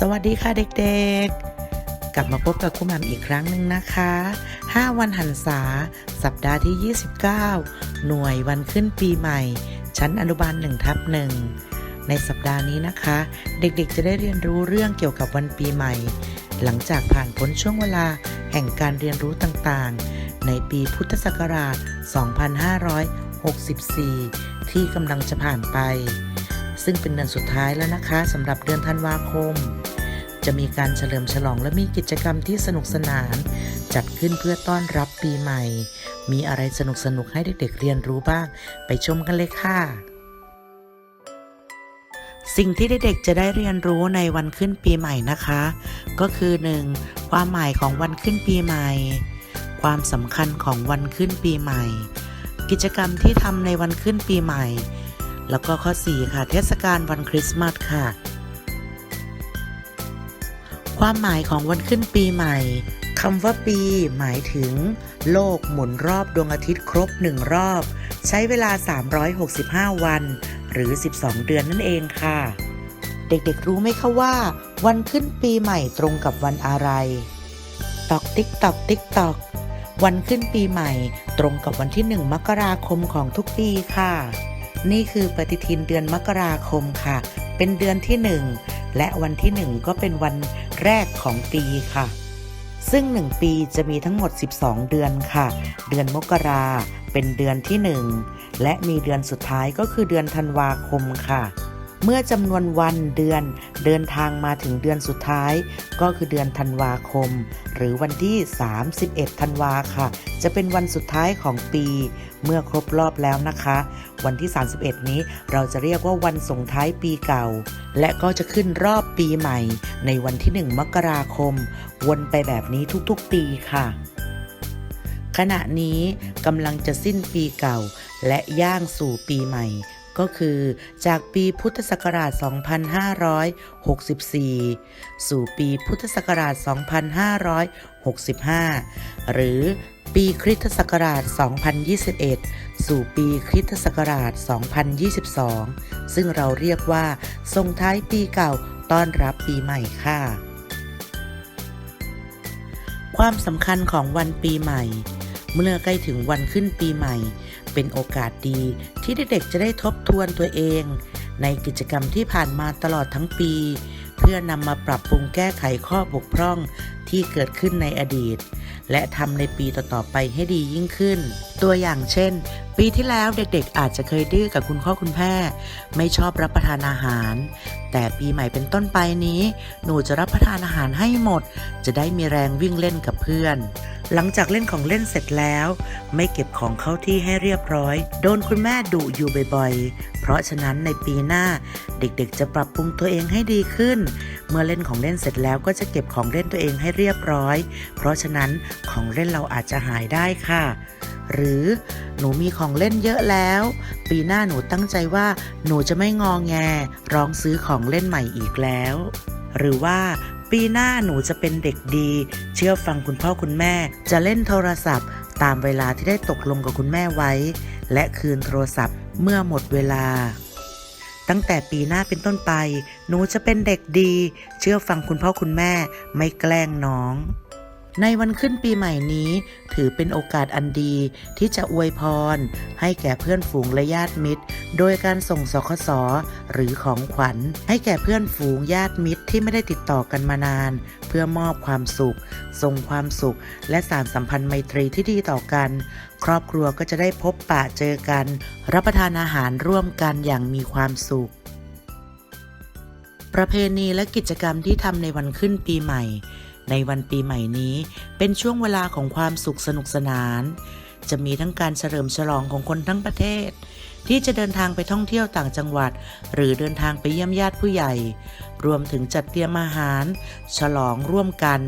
สวัสดีค่ะเด็กๆ กลับมาพบกับครูหม่ำอีกครั้งหนึ่งนะคะ 5 วันหันษา สัปดาห์ที่ 29 หน่วยวันขึ้นปีใหม่ ชั้นอนุบาล1ทับหนึ่งในสัปดาห์นี้นะคะ เด็กๆ จะได้เรียนรู้เรื่องเกี่ยวกับวันปีใหม่ หลังจากผ่านพ้นช่วงเวลาแห่งการเรียนรู้ต่างๆ ในปีพุทธศักราช 2564 ที่กำลังจะผ่านไปซึ่งเป็นเดือนสุดท้ายแล้วนะคะสำหรับเดือนธันวาคม จะมีการเฉลิมฉลองและมีกิจกรรมที่สนุกสนาน จัดขึ้นเพื่อต้อนรับปีใหม่ มีอะไรสนุกสนุกๆให้เด็กๆเรียนรู้บ้าง ไปชมกันเลยค่ะ สิ่งที่เด็กๆจะได้เรียนรู้ในวันขึ้นปีใหม่นะคะ ก็คือ 1. ความหมายของวันขึ้นปีใหม่ ความสำคัญของวันขึ้นปีใหม่ กิจกรรมที่ทำในวันขึ้นปีใหม่ แล้วก็ข้อ 4 ค่ะ เทศกาลวันคริสต์มาสค่ะ ความหมายของวันขึ้นปีใหม่คำว่าปีหมายถึง โลกหมุนรอบดวงอาทิตย์ครบหนึ่งรอบ ใช้เวลา 365 วัน หรือ 12 เดือนนั่นเองค่ะ เด็กๆรู้ไหมคะว่า วันขึ้นปีใหม่ตรงกับวันอะไร ตอกติ๊กตอกติ๊กตอกวันขึ้นปีใหม่ตรงกับวันที่1มกราคมของทุกปีค่ะ นี่คือปฏิทินเดือนมกราคมค่ะ เป็นเดือนที่1 และวันที่ 1 ก็เป็นวันแรกของปีค่ะ ซึ่ง 1 ปีจะมีทั้งหมด 12 เดือนค่ะ เดือนมกราเป็นเดือนที่ 1 และมีเดือนสุดท้ายก็คือเดือนธันวาคมค่ะ เมื่อจำนวนวันเดือนเดินทางมาถึงเดือนสุดท้าย ก็คือเดือนธันวาคม หรือวันที่ 31 ธันวาค่ะ จะเป็นวันสุดท้ายของปี เมื่อครบรอบแล้วนะคะ วันที่ 31 นี้เราจะเรียกว่าวันส่งท้ายปีเก่า และก็จะขึ้นรอบปีใหม่ ในวันที่ 1 มกราคม วนไปแบบนี้ทุกๆปีค่ะขณะนี้กำลังจะสิ้นปีเก่าและย่างสู่ปีใหม่ ก็คือจากปีพุทธศักราช 2564 สู่ปีพุทธศักราช 2565 หรือปีคริสตศักราช 2021 สู่ปีคริสตศักราช 2022 ซึ่งเราเรียกว่าส่งท้ายปีเก่าต้อนรับปีใหม่ค่ะ ความสำคัญของวันปีใหม่ เมื่อใกล้ถึงวันขึ้นปีใหม่ เป็นโอกาสดีที่เด็กๆจะได้ทบทวนตัวเอง ในกิจกรรมที่ผ่านมาตลอดทั้งปี เพื่อนำมาปรับปรุงแก้ไขข้อบกพร่องที่เกิดขึ้นในอดีต และทำในปีต่อๆไปให้ดียิ่งขึ้น ตัวอย่างเช่น ปีที่แล้วเด็กๆ อาจจะเคยดื้อกับคุณพ่อคุณแม่ ไม่ชอบรับประทานอาหาร แต่ปีใหม่เป็นต้นไปนี้ หนูจะรับประทานอาหารให้หมด จะได้มีแรงวิ่งเล่นกับเพื่อน หลังจากเล่นของเล่นเสร็จแล้ว ไม่เก็บของเข้าที่ให้เรียบร้อย โดนคุณแม่ดุอยู่บ่อยๆ เพราะฉะนั้นในปีหน้าเด็กๆ จะปรับปรุงตัวเองให้ดีขึ้น เมื่อเล่นของเล่นเสร็จแล้วก็จะเก็บของเล่นตัวเองให้เรียบร้อย เพราะฉะนั้นของเล่นเราอาจจะหายได้ค่ะ หรือหนูมีของเล่นเยอะแล้ว ปีหน้าหนูตั้งใจว่าหนูจะไม่งองแง ร้องซื้อของเล่นใหม่อีกแล้ว หรือว่า ปีหน้าหนูจะเป็นเด็กดี เชื่อฟังคุณพ่อคุณแม่ จะเล่นโทรศัพท์ ตามเวลาที่ได้ตกลงกับคุณแม่ไว้ และคืนโทรศัพท์เมื่อหมดเวลา ตั้งแต่ปีหน้าเป็นต้นไป หนูจะเป็นเด็กดี เชื่อฟังคุณพ่อคุณแม่ ไม่แกล้งน้อง ในวันขึ้นปีใหม่นี้ ถือเป็นโอกาสอันดีที่จะอวยพร ให้แก่เพื่อนฝูงและญาติมิตร โดยการส่งสคสหรือของขวัญ ให้แก่เพื่อนฝูงญาติมิตรที่ไม่ได้ติดต่อกันมานาน เพื่อมอบความสุขส่งความสุข และสารสัมพันธ์ไมตรีที่ดีต่อกัน ครอบครัวก็จะได้พบปะเจอกัน รับประทานอาหารร่วมกันอย่างมีความสุข ประเพณีและกิจกรรมที่ทำในวันขึ้นปีใหม่ ในวันปีใหม่นี้เป็นช่วงเวลาของความสุขสนุกสนาน จะมีทั้งการเฉลิมฉลองของคนทั้งประเทศ ที่จะเดินทางไปท่องเที่ยวต่างจังหวัด หรือเดินทางไปเยี่ยมญาติผู้ใหญ่ รวมถึงจัดเตรียมอาหาร ฉลองร่วมกัน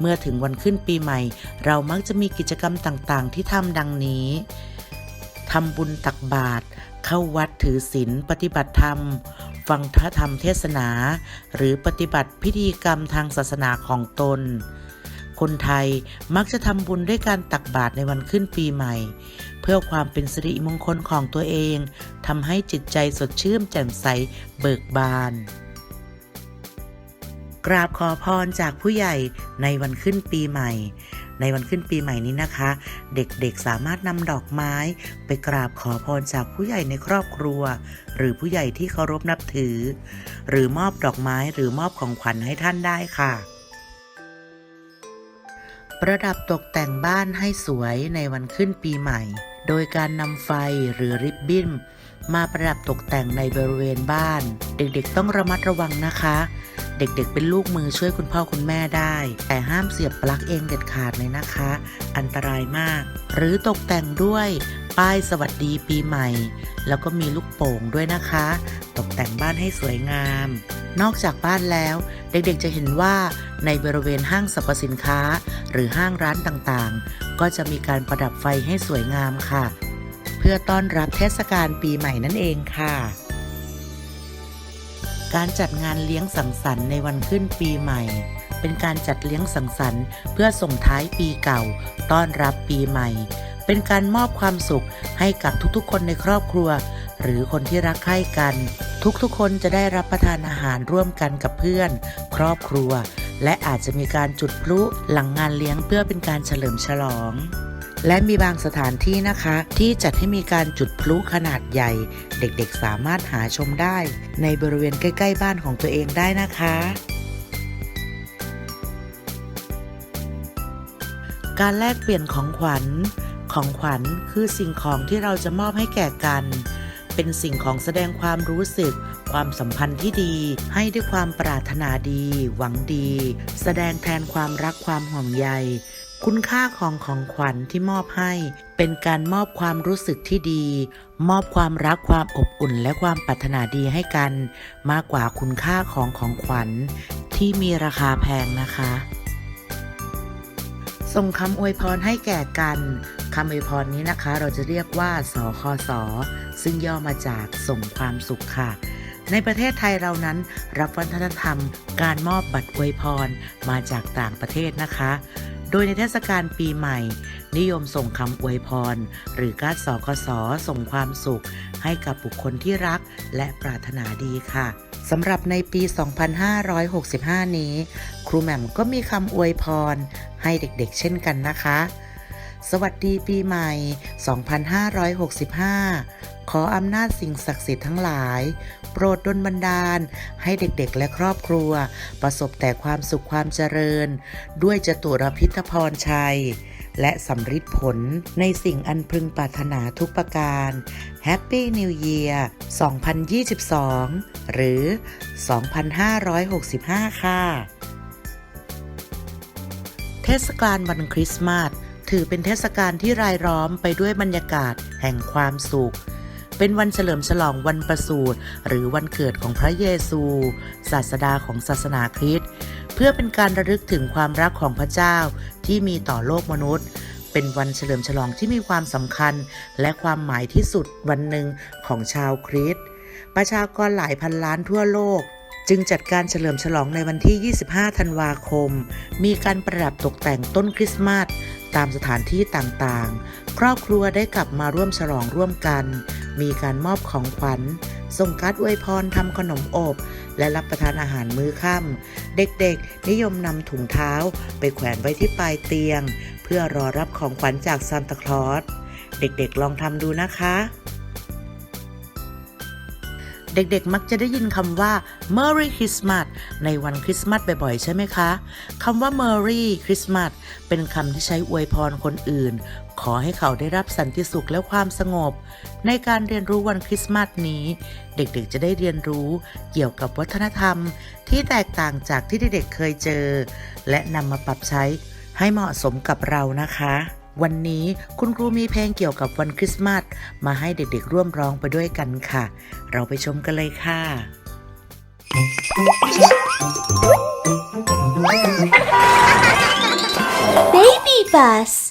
เมื่อถึงวันขึ้นปีใหม่ เรามักจะมีกิจกรรมต่างๆ ที่ทำดังนี้ทำบุญตักบาตรเข้าวัดถือศีลปฏิบัติธรรม ฟังพระธรรมเทศนา หรือปฏิบัติพิธีกรรมทางศาสนาของตน คนไทยมักจะทำบุญด้วยการตักบาตรในวันขึ้นปีใหม่ เพื่อความเป็นสิริมงคลของตัวเองทำให้จิตใจสดชื่นแจ่มใสเบิกบาน กราบขอพรจากผู้ใหญ่ในวันขึ้นปีใหม่ ในวันขึ้นปีใหม่นี้นะคะ เด็กๆสามารถนำดอกไม้ ไปกราบขอพรจากผู้ใหญ่ในครอบครัว หรือผู้ใหญ่ที่เคารพนับถือ หรือมอบดอกไม้หรือมอบของขวัญให้ท่านได้ค่ะ ประดับตกแต่งบ้านให้สวยในวันขึ้นปีใหม่ โดยการนำไฟหรือริบบิ้นมาประดับตกแต่งในบริเวณบ้าน เด็กๆต้องระมัดระวังนะคะ เด็กๆ เป็นลูกมือช่วยคุณพ่อคุณแม่ได้ แต่ห้ามเสียบปลั๊กเองเด็ดขาดเลยนะคะ อันตรายมาก หรือตกแต่งด้วยป้ายสวัสดีปีใหม่ แล้วก็มีลูกโป่งด้วยนะคะ ตกแต่งบ้านให้สวยงาม นอกจากบ้านแล้ว เด็กๆจะเห็นว่าในบริเวณห้างสรรพสินค้า หรือห้างร้านต่างๆ ก็จะมีการประดับไฟให้สวยงามค่ะ เพื่อต้อนรับเทศกาลปีใหม่นั่นเองค่ะ การจัดงานเลี้ยงสังสรรค์ในวันขึ้นปีใหม่ เป็นการจัดเลี้ยงสังสรรค์ เพื่อส่งท้ายปีเก่า ต้อนรับปีใหม่ เป็นการมอบความสุขให้กับทุกๆ คนในครอบครัว หรือคนที่รักใคร่กัน ทุกๆ คนจะได้รับประทานอาหารร่วมกันกับเพื่อน ครอบครัว และอาจจะมีการจุดพลุหลังงานเลี้ยงเพื่อเป็นการเฉลิมฉลอง และมีบางสถานที่นะคะ ที่จัดให้มีการจุดพลุขนาดใหญ่ เด็กๆสามารถหาชมได้ ในบริเวณใกล้ ๆ บ้านของตัวเองได้นะคะการแลกเปลี่ยนของขวัญ ของขวัญคือสิ่งของที่เราจะมอบให้แก่กัน เป็นสิ่งของแสดงความรู้สึก ความสัมพันธ์ที่ดี ให้ด้วยความปรารถนาดี หวังดี แสดงแทนความรักความห่วงใย คุณค่าของของขวัญที่มอบให้ เป็นการมอบความรู้สึกที่ดี มอบความรักความอบอุ่นและความปรารถนาดีให้กัน มากกว่าคุณค่าของของขวัญ ที่มีราคาแพงนะคะ ส่งคำอวยพรให้แก่กันคำอวยพรนี้นะคะ เราจะเรียกว่าสคสซึ่งย่อมาจากส่งความสุขค่ะ ในประเทศไทยเรานั้น รับวัฒนธรรม การมอบบัตรอวยพรมาจากต่างประเทศนะคะ โดยในเทศกาลปีใหม่ นิยมส่งคำอวยพร หรือการสอคสอส่งความสุข ให้กับบุคคลที่รักและปรารถนาดีค่ะสำหรับในปี 2565 นี้ ครูแหม่มก็มีคำอวยพรให้เด็กๆ เช่นกันนะคะ สวัสดีปีใหม่ 2565 ขออำนาจสิ่งศักดิ์สิทธิ์ทั้งหลาย ปรดดลบันดาล ให้เด็กๆและครอบครัว ประสบแต่ความสุขความเจริญ ด้วยจตุรพิทพรชัย และสำฤทธิ์ผลในสิ่งอันพึงปรารถนาทุกประการ Happy New Year 2022 หรือ 2565 ค่ะ เทศกาลวันคริสต์มาสถือเป็นเทศกาลที่รายล้อมไปด้วยบรรยากาศแห่งความสุข เป็นวันเฉลิมฉลองวันประสูติหรือวันเกิดของพระเยซู ศาสดาของศาสนาคริสต์เพื่อเป็นการระลึกถึงความรักของพระเจ้าที่มีต่อโลกมนุษย์ เป็นวันเฉลิมฉลองที่มีความสำคัญ และความหมายที่สุดวันหนึ่งของชาวคริสต์ประชากรหลายพันล้านทั่วโลกจึงจัดการเฉลิมฉลองในวันที่ 25 ธันวาคม มีการประดับตกแต่งต้นคริสต์มาสตามสถานที่ต่างๆ ครอบครัวได้กลับมาร่วมฉลองร่วมกัน มีการมอบของขวัญ ส่งการ์ดอวยพรทำขนมอบ และรับประทานอาหารมื้อค่ำเด็กๆ นิยมนำถุงเท้า ไปแขวนไว้ที่ปลายเตียง เพื่อรอรับของขวัญจากซานตาคลอส เด็กๆ ลองทำดูนะคะ เด็กๆ มักจะได้ยินคำว่า Merry Christmas ในวันคริสต์มาสบ่อยๆ ใช่ไหมคะ คำว่า Merry Christmas เป็นคำที่ใช้อวยพรคนอื่น ขอให้เขาได้รับสันติสุขและความสงบ ในการเรียนรู้วันคริสต์มาสนี้ เด็กๆ จะได้เรียนรู้เกี่ยวกับวัฒนธรรม ที่แตกต่างจากที่เด็กๆ เคยเจอ และนำมาปรับใช้ให้เหมาะสมกับเรานะคะ วันนี้คุณครูมีเพลงเกี่ยวกับวันคริสต์มาสมาให้เด็กๆร่วมร้องไปด้วยกันค่ะ เราไปชมกันเลยค่ะ Baby Bus.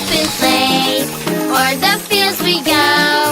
up and play. O'er the fields we go.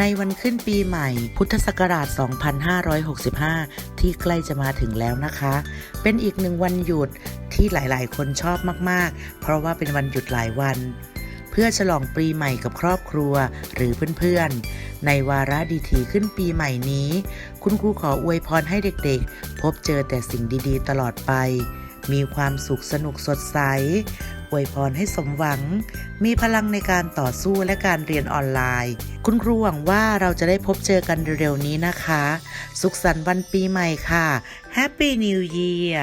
ในวันขึ้นปีใหม่ พุทธศักราช 2565 ที่ใกล้จะมาถึงแล้วนะคะ เป็นอีกหนึ่งวันหยุดที่หลายๆ คนชอบมากๆ เพราะว่าเป็นวันหยุดหลายวัน เพื่อฉลองปีใหม่กับครอบครัวหรือเพื่อนๆ ในวาระดีทีขึ้นปีใหม่นี้ คุณครูขออวยพรให้เด็กๆ พบเจอแต่สิ่งดีๆ ตลอดไป มีความสุขสนุกสดใส อวยพรให้สมหวัง มีพลังในการต่อสู้และการเรียนออนไลน์ คุณครูหวังว่าเราจะได้พบเจอกันเร็วๆนี้นะคะ สุขสันต์วันปีใหม่ค่ะ Happy New Year